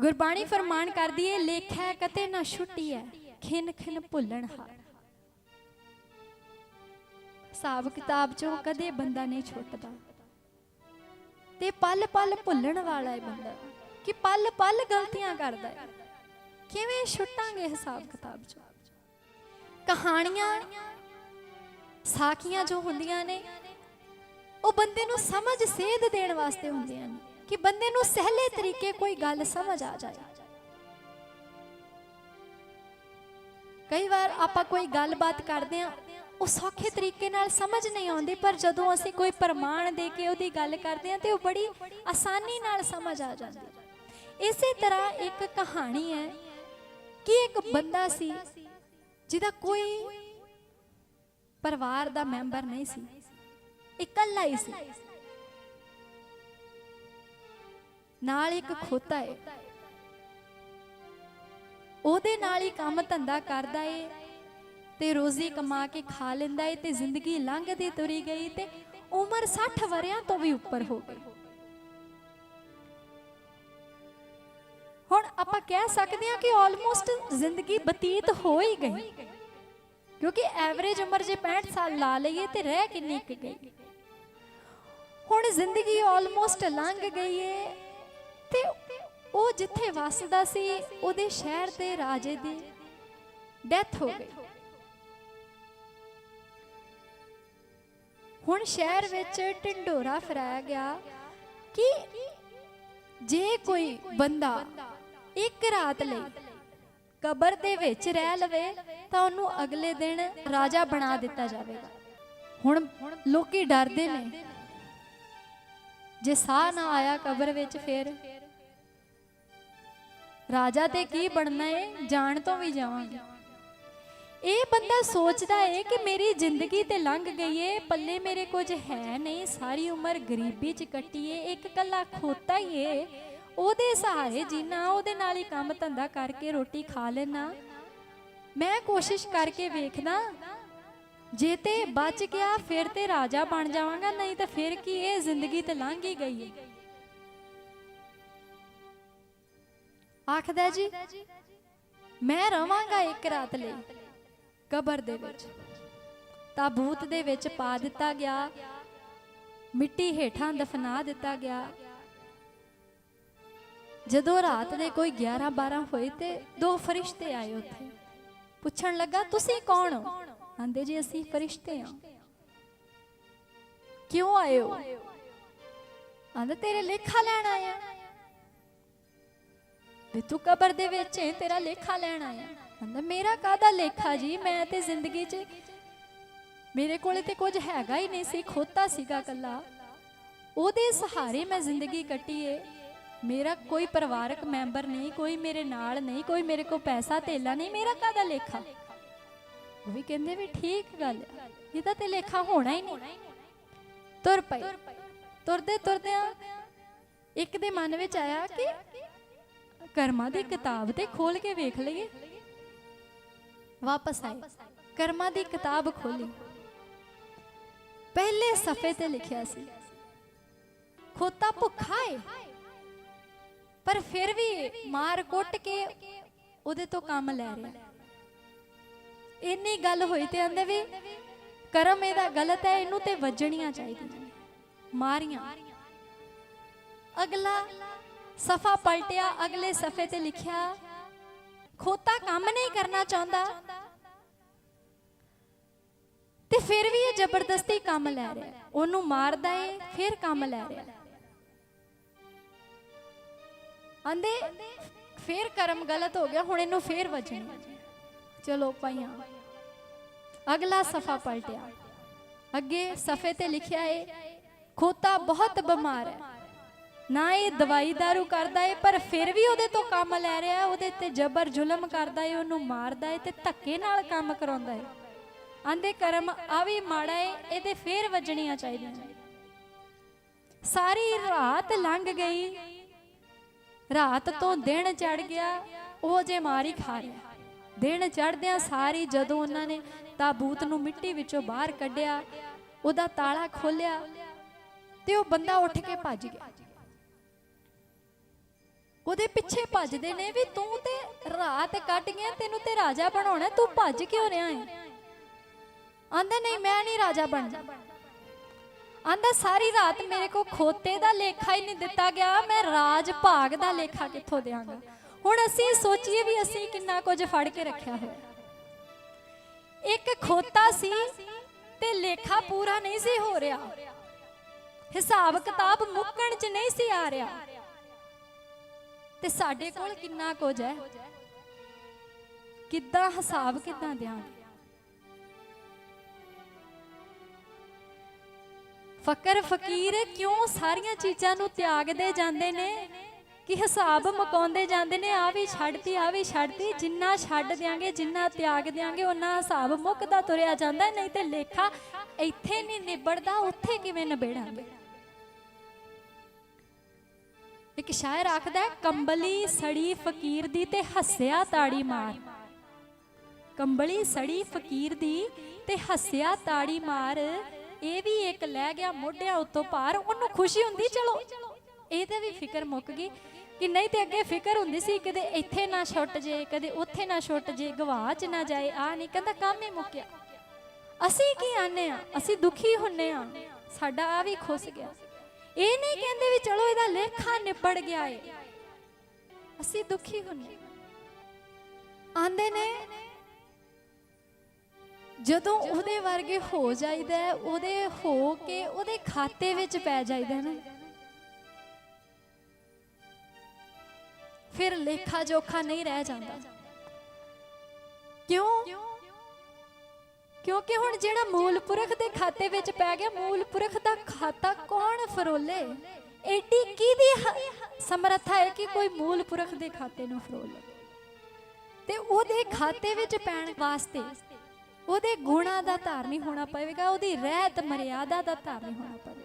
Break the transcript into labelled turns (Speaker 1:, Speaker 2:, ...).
Speaker 1: ਗੁਰਬਾਣੀ ਫਰਮਾਨ ਕਰਦੀ ਏ, ਲੇਖੈ ਕਤੇ ਨਾ ਛੁੱਟੀਐ, ਖਿਨ ਖਿਨ ਭੁੱਲਣ ਹਾਰ ਹਿਸਾਬ ਕਿਤਾਬ ਚੋਂ ਕਦੇ ਬੰਦਾ ਨਹੀਂ ਛੁੱਟਦਾ। ਤੇ ਪਲ ਪਲ ਭੁੱਲਣ ਵਾਲਾ ਹੈ ਬੰਦਾ, ਕਿ ਪਲ ਪਲ ਗਲਤੀਆਂ ਕਰਦਾ ਹੈ ਕਿਵੇਂ ਛੁੱਟਾਂਗੇ ਹਿਸਾਬ ਕਿਤਾਬ ਚੋਂ? ਕਹਾਣੀਆਂ, ਸਾਖੀਆਂ ਜੋ ਹੁੰਦੀਆਂ ਨੇ, ਉਹ ਬੰਦੇ ਨੂੰ ਸਮਝ ਸੇਧ ਦੇਣ ਵਾਸਤੇ ਹੁੰਦੀਆਂ ਨੇ। ਕਿ ਬੰਦੇ ਨੂੰ ਸਹਿਲੇ ਤਰੀਕੇ ਕੋਈ ਗੱਲ ਸਮਝ ਆ ਜਾਏ। ਕਈ ਵਾਰ ਆਪਾਂ ਕੋਈ ਗੱਲਬਾਤ ਕਰਦੇ ਆ ਉਹ ਸੌਖੇ ਤਰੀਕੇ ਨਾਲ ਸਮਝ ਨਹੀਂ ਆਉਂਦੀ, ਪਰ ਜਦੋਂ ਅਸੀਂ ਕੋਈ ਪ੍ਰਮਾਣ ਦੇ ਕੇ ਉਹਦੀ ਗੱਲ ਕਰਦੇ ਆ ਤੇ ਉਹ ਬੜੀ ਆਸਾਨੀ ਨਾਲ ਸਮਝ ਆ ਜਾਂਦੀ ਇਸੇ ਤਰ੍ਹਾਂ ਇੱਕ ਕਹਾਣੀ ਹੈ ਕਿ ਇੱਕ ਬੰਦਾ ਸੀ, ਜਿਹਦਾ ਕੋਈ ਪਰਿਵਾਰ ਦਾ ਮੈਂਬਰ ਨਹੀਂ ਸੀ, ਇਕੱਲਾ ਹੀ ਸੀ। ਨਾਲ ਇੱਕ ਖੋਤਾ ਹੈ ਉਹਦੇ ਨਾਲ ਹੀ ਕੰਮ ਧੰਦਾ ਕਰਦਾ ਏ ਤੇ ਰੋਜ਼ੀ ਕਮਾ ਕੇ ਖਾ ਲੈਂਦਾ ਏ ਤੇ ਜ਼ਿੰਦਗੀ ਲੰਘਦੀ ਤੁਰੀ ਗਈ ਤੇ ਉਮਰ 60 ਵਰਿਆਂ ਤੋਂ ਵੀ ਉੱਪਰ ਹੋ ਗਈ। ਹੁਣ ਆਪਾਂ ਕਹਿ ਸਕਦੇ ਹਾਂ ਕਿ ਆਲਮੋਸਟ ਜ਼ਿੰਦਗੀ ਬਤੀਤ ਹੋ ਹੀ ਗਈ। ਕਿਉਂਕਿ ਐਵਰੇਜ ਉਮਰ ਜੇ 65 ਸਾਲ ਲਾ ਲਈਏ ਤੇ ਰਹਿ ਕਿੰਨੀ ਕੁ ਗਈ। ਹੁਣ ਜ਼ਿੰਦਗੀ ਆਲਮੋਸਟ ਲੰਘ ਗਈ ਏ ਤੇ ਉਹ ਜਿੱਥੇ ਵਸਦਾ ਸੀ, ਉਹਦੇ ਸ਼ਹਿਰ ਦੇ ਰਾਜੇ ਦੀ ਡੈਥ ਹੋ ਗਈ। ਹੁਣ ਸ਼ਹਿਰ ਵਿੱਚ ਢਿੰਡੋਰਾ ਫਰਾਇਆ ਗਿਆ ਕਿ ਜੇ ਕੋਈ ਬੰਦਾ ਇੱਕ ਰਾਤ ਲਈ ਕਬਰ ਦੇ ਵਿੱਚ ਰਹਿ ਲਵੇ, ਤਾਂ ਉਹਨੂੰ ਅਗਲੇ ਦਿਨ ਰਾਜਾ ਬਣਾ ਦਿੱਤਾ ਜਾਵੇਗਾ। ਹੁਣ ਲੋਕੀ ਡਰਦੇ ਨੇ। ਜੇ ਸਾਹ ਨਾ ਆਇਆ ਕਬਰ ਵਿੱਚ, ਫਿਰ ਰਾਜਾ ਤੇ ਕੀ ਬਣਨਾ ਏ? ਜਾਣ ਤੋਂ ਵੀ ਜਾਵਾਂਗੇ। ਇਹ ਬੰਦਾ ਸੋਚਦਾ ਏ ਕਿ ਮੇਰੀ ਜ਼ਿੰਦਗੀ ਤੇ ਲੰਘ ਗਈ ਏ, ਪੱਲੇ ਮੇਰੇ ਕੁਝ ਹੈ ਨਹੀਂ, ਸਾਰੀ ਉਮਰ ਗਰੀਬੀ ਚ ਕੱਟੀ ਏ, ਇੱਕ ਕੱਲਾ ਖੋਤਾ ਹੀ ਏ। ਉਹਦੇ ਸਹਾਰੇ ਜੀਣਾ ਉਹਦੇ ਨਾਲ ਹੀ ਕੰਮ ਧੰਦਾ ਕਰਕੇ ਰੋਟੀ ਖਾ ਲੈਣਾ ਮੈਂ ਕੋਸ਼ਿਸ਼ ਕਰਕੇ ਵੇਖਦਾ, ਜੇ ਤੇ ਬਚ ਗਿਆ, ਫਿਰ ਤੇ ਰਾਜਾ ਬਣ ਜਾਵਾਂਗਾ, ਨਹੀਂ ਤਾਂ ਫਿਰ ਕੀ ਇਹ ਜ਼ਿੰਦਗੀ ਤੇ ਲੰਘ ਹੀ ਗਈ ਏ। ਆਖਦਾ ਜੀ, ਮੈਂ ਰਵਾਂਗਾ ਇੱਕ ਰਾਤ ਲਈ ਕਬਰ ਦੇ ਵਿੱਚ। ਤਾਬੂਤ ਦੇ ਵਿੱਚ ਪਾ ਦਿੱਤਾ ਗਿਆ, ਮਿੱਟੀ ਹੇਠਾਂ ਦਫਨਾ ਦਿੱਤਾ ਗਿਆ। ਜਦੋਂ ਰਾਤ ਦੇ ਕੋਈ 11 12 ਹੋਏ ਤੇ ਦੋ ਫਰਿਸ਼ਤੇ ਆਏ ਉੱਥੇ। ਪੁੱਛਣ ਲੱਗਾ, ਤੁਸੀਂ ਕੌਣ ਹੋ? ਆਂਦੇ, ਜੀ, ਅਸੀਂ ਫਰਿਸ਼ਤੇ ਹਾਂ। ਕਿਉਂ ਆਏ ਹੋ? ਆਂਦੇ, ਤੇਰੇ ਲੇਖਾ ਲੈਣ ਆਇਆ ਵੀ ਤੂੰ ਕਬਰ ਦੇ ਵਿੱਚ ਤੇਰਾ ਲੇਖਾ ਲੈਣ ਆਇਆ। ਕਹਿੰਦਾ, ਮੇਰਾ ਕਾਹਦਾ ਲੇਖਾ ਜੀ? ਮੈਂ ਤੇ ਜ਼ਿੰਦਗੀ 'ਚ ਮੇਰੇ ਕੋਲੇ ਤੇ ਕੁਝ ਹੈਗਾ ਹੀ ਨਹੀਂ ਸੀ, ਖੋਤਾ ਸੀਗਾ ਕੱਲਾ ਉਹਦੇ ਸਹਾਰੇ ਮੈਂ ਜ਼ਿੰਦਗੀ ਕੱਟੀ ਏ ਮੇਰਾ ਕੋਈ ਪਰਿਵਾਰਕ ਮੈਂਬਰ ਨਹੀਂ, ਕੋਈ ਮੇਰੇ ਨਾਲ ਨਹੀਂ, ਕੋਈ ਮੇਰੇ ਕੋਲ ਪੈਸਾ ਧੇਲਾ ਨਹੀਂ, ਮੇਰਾ ਕਾਹਦਾ ਲੇਖਾ? ਉਹ ਵੀ ਕਹਿੰਦੇ ਵੀ ਠੀਕ ਗੱਲ ਇਹਦਾ ਤੇ ਲੇਖਾ ਹੋਣਾ ਹੀ ਨਹੀਂ। ਤੁਰ ਪਏ ਤੁਰਦੇ ਤੁਰਦਿਆਂ ਇੱਕ ਦੇ ਮਨ ਵਿੱਚ ਆਇਆ ਕਿ ਕਰਮਾਂ ਦੀ ਕਿਤਾਬ ਤੇ ਖੋਲ ਕੇ ਵੇਖ ਲਈਏ। ਵਾਪਸ ਆਏ। ਕਰਮਾਂ ਦੀ ਕਿਤਾਬ ਖੋਲੀ। ਪਹਿਲੇ ਸਫੇ ਤੇ ਲਿਖਿਆ ਸੀ। ਖੋਤਾ ਭੁੱਖਾ ਏ। ਪਰ ਫਿਰ ਵੀ ਮਾਰ ਕੁੱਟ ਕੇ ਉਹਦੇ ਤੋਂ ਕੰਮ ਲੈ ਰਿਹਾ। ਇੰਨੀ ਗੱਲ ਹੋਈ ਤੇ ਆਂਦੇ ਵੀ ਕਰਮ ਇਹਦਾ ਗਲਤ ਹੈ ਇਹਨੂੰ ਤੇ ਵੱਜਣੀਆਂ ਚਾਹੀਦੀਆਂ ਮਾਰੀਆਂ। ਅਗਲਾ ਸਫਾ ਪਲਟਿਆ, ਅਗਲੇ ਸਫੇ ਤੇ ਲਿਖਿਆ, ਖੋਤਾ ਕੰਮ ਨਹੀਂ ਕਰਨਾ ਚਾਹੁੰਦਾ। ਤੇ ਫਿਰ ਵੀ ਇਹ ਜ਼ਬਰਦਸਤੀ ਕੰਮ ਲੈ ਰਿਹਾ ਉਹਨੂੰ ਮਾਰਦਾ ਏ, ਫਿਰ ਕੰਮ ਲੈ ਰਿਹਾ ਆਂਦੇ, ਫਿਰ ਕਰਮ ਗਲਤ ਹੋ ਗਿਆ, ਹੁਣ ਇਹਨੂੰ ਫਿਰ ਵਜਣਾ ਚਲੋ ਪਾਈਆਂ ਅਗਲਾ ਸਫਾ ਪਲਟਿਆ। ਅੱਗੇ ਸਫੇ ਤੇ ਲਿਖਿਆ ਏ, ਖੋਤਾ ਬਹੁਤ ਬਿਮਾਰ ਹੈ। ਨਾ ਇਹ ਦਵਾਈ ਦਾਰੂ ਕਰਦਾ ਏ, ਪਰ ਫਿਰ ਵੀ ਉਹਦੇ ਤੋਂ ਕੰਮ ਲੈ ਰਿਹਾ ਉਹਦੇ ਤੇ ਜ਼ਬਰ ਜ਼ੁਲਮ ਕਰਦਾ ਏ, ਉਹਨੂੰ ਮਾਰਦਾ ਏ ਤੇ ਧੱਕੇ ਨਾਲ ਕੰਮ ਕਰਾਉਂਦਾ ਏ। ਆਂਦੇ ਕਰਮ ਆ ਵੀ ਮਾੜਾ ਏ, ਇਹਦੇ ਫੇਰ ਵੱਜਣੀਆਂ ਚਾਹੀਦੀਆਂ ਸਾਰੀ ਰਾਤ ਲੰਘ ਗਈ। ਰਾਤ ਤੋਂ ਦਿਨ ਚੜ ਗਿਆ, ਉਹ ਜੇ ਮਾਰੀ ਖਾ ਰਿਹਾ। ਦਿਨ ਚੜਦਿਆਂ ਸਾਰੀ ਜਦੋਂ ਉਹਨਾਂ ਨੇ ਤਾਬੂਤ ਨੂੰ ਮਿੱਟੀ ਵਿੱਚੋਂ ਬਾਹਰ ਕੱਢਿਆ, ਉਹਦਾ ਤਾਲਾ ਖੋਲਿਆ ਤੇ ਉਹ ਬੰਦਾ ਉੱਠ ਕੇ ਭੱਜ ਗਿਆ। ਉਹਦੇ ਪਿੱਛੇ ਭੱਜਦੇ ਨੇ ਵੀ ਤੂੰ ਤੇ ਰਾਤ ਕੱਟ ਗਿਆ, ਤੈਨੂੰ ਤੇ ਰਾਜਾ ਬਣਾਉਣਾ, ਤੂੰ ਭੱਜ ਕਿਉਂ ਰਿਹਾ ਹੈ ਆਂਦਾ, ਨਹੀਂ, ਮੈਂ ਨਹੀਂ ਰਾਜਾ ਬਣਨਾ। ਆਂਦਾ, ਸਾਰੀ ਰਾਤ ਮੇਰੇ ਕੋ ਖੋਤੇ ਦਾ ਲੇਖਾ ਹੀ ਨਹੀਂ ਦਿੱਤਾ ਗਿਆ, ਮੈਂ ਰਾਜ ਭਾਗ ਦਾ ਲੇਖਾ ਕਿੱਥੋਂ ਦਿਆਂਗਾ? ਹੁਣ ਅਸੀਂ ਸੋਚੀਏ ਵੀ ਅਸੀਂ ਕਿੰਨਾ ਕੁਝ ਫੜ ਕੇ ਰੱਖਿਆ ਹੋਇਆ। ਇੱਕ ਖੋਤਾ ਸੀ ਤੇ ਲੇਖਾ ਪੂਰਾ ਨਹੀਂ ਸੀ ਹੋ ਰਿਹਾ। ਹਿਸਾਬ ਕਿਤਾਬ ਮੁੱਕਣ ਚ ਨਹੀਂ ਸੀ ਆ ਰਿਹਾ। ਤੇ ਸਾਡੇ ਕੋਲ ਕਿੰਨਾ ਕੁਝ ਹੈ? ਕਿੱਦਾਂ ਹਿਸਾਬ ਕਿੱਦਾਂ ਦਿਆਂਗੇ? ਫਕਰ ਫਕੀਰ ਕਿਉਂ ਸਾਰੀਆਂ ਚੀਜ਼ਾਂ ਨੂੰ ਤਿਆਗਦੇ ਜਾਂਦੇ ਨੇ? ਕਿ ਹਿਸਾਬ ਮੁਕਾਉਂਦੇ ਜਾਂਦੇ ਨੇ ਆ ਵੀ ਛੱਡਤੀ ਆ ਵੀ ਛੱਡਤੀ, ਜਿੰਨਾ ਛੱਡ ਦਿਆਂਗੇ, ਜਿੰਨਾ ਤਿਆਗ ਦਿਆਂਗੇ ਉਹਨਾਂ ਹਿਸਾਬ ਮੁੱਕਦਾ ਤੁਰਿਆ ਜਾਂਦਾ, ਨਹੀਂ ਤੇ ਲੇਖਾ ਇੱਥੇ ਨਹੀਂ ਨਿਬੜਦਾ, ਉੱਥੇ ਕਿਵੇਂ ਨਿਬੇੜਾਂਗੇ? ਇੱਕ ਸ਼ਾਇਰ ਆਖਦਾ ਕੰਬਲੀ ਸੜੀ ਫਕੀਰ ਦੀ ਤੇ ਹੱਸਿਆ ਤਾੜੀ ਮਾਰ। ਕੰਬਲੀ ਸੜੀ ਫਕੀਰ ਦੀ ਤੇ ਹੱਸਿਆ ਤਾੜੀ ਮਾਰ, ਇਹ ਵੀ ਇੱਕ ਲੈ ਗਿਆ ਮੋਢਿਆਂ ਉੱਤੋਂ ਪਾਰ ਉਹਨੂੰ ਖੁਸ਼ੀ ਹੁੰਦੀ, ਚਲੋ। ਇਹਦੇ ਵੀ ਫਿਕਰ ਮੁੱਕ ਗਈ ਕਿ ਨਹੀਂ ਤੇ ਅੱਗੇ ਫਿਕਰ ਹੁੰਦੀ ਸੀ, ਕਦੇ ਇੱਥੇ ਨਾ ਛੁੱਟ ਜੇ, ਕਦੇ ਉੱਥੇ ਨਾ ਛੁੱਟ ਜੇ ਗਵਾਚ ਨਾ ਜਾਏ ਆ ਨਹੀਂ, ਕਹਿੰਦਾ ਕੰਮ ਹੀ ਮੁੱਕਿਆ। ਅਸੀਂ ਕੀ ਆਨੇ ਆ? ਅਸੀਂ ਦੁਖੀ ਹੁੰਨੇ ਆ। ਸਾਡਾ ਆ ਵੀ ਖੁੱਸ ਗਿਆ। ਇਹ ਨਹੀਂ ਕਹਿੰਦੇ ਵੀ ਚਲੋ ਇਹਦਾ ਲੇਖਾ ਨਿਬੜ ਗਿਆ ਏ। ਅਸੀਂ ਦੁਖੀ ਹੁੰਨੇ ਆਂਦੇ ਨੇ, ਜਦੋਂ ਉਹਦੇ ਵਰਗੇ ਹੋ ਜਾਈਦਾ ਉਹਦੇ ਹੋ ਕੇ ਉਹਦੇ ਖਾਤੇ ਵਿੱਚ ਪੈ ਜਾਈਦਾ ਨਾ। ਫਿਰ ਲੇਖਾ ਜੋਖਾ ਨਹੀਂ ਰਹਿ ਜਾਂਦਾ। ਕਿਉਂ? ਕਿਉਂਕਿ ਹੁਣ ਜਿਹੜਾ ਮੂਲ ਪੁਰਖ ਦੇ ਖਾਤੇ ਵਿੱਚ ਪੈ ਗਿਆ, ਮੂਲ ਪੁਰਖ ਦਾ ਖਾਤਾ ਕੌਣ ਫਰੋਲੇ? ਐਡੀ ਕਿਹਦੀ ਸਮਰੱਥਾ ਹੈ ਕਿ ਕੋਈ ਮੂਲ ਪੁਰਖ ਦੇ ਖਾਤੇ ਨੂੰ ਫਰੋਲੇ? ਤੇ ਉਹਦੇ ਖਾਤੇ ਵਿੱਚ ਪੈਣ ਵਾਸਤੇ ਉਹਦੇ ਗੁਣਾ ਦਾ ਧਾਰਨੀ ਹੋਣਾ ਪਵੇਗਾ, ਉਹਦੀ ਰਹਿਤ, ਮਰਿਆਦਾ ਦਾ ਧਾਰਨੀ ਹੋਣਾ ਪਵੇਗਾ।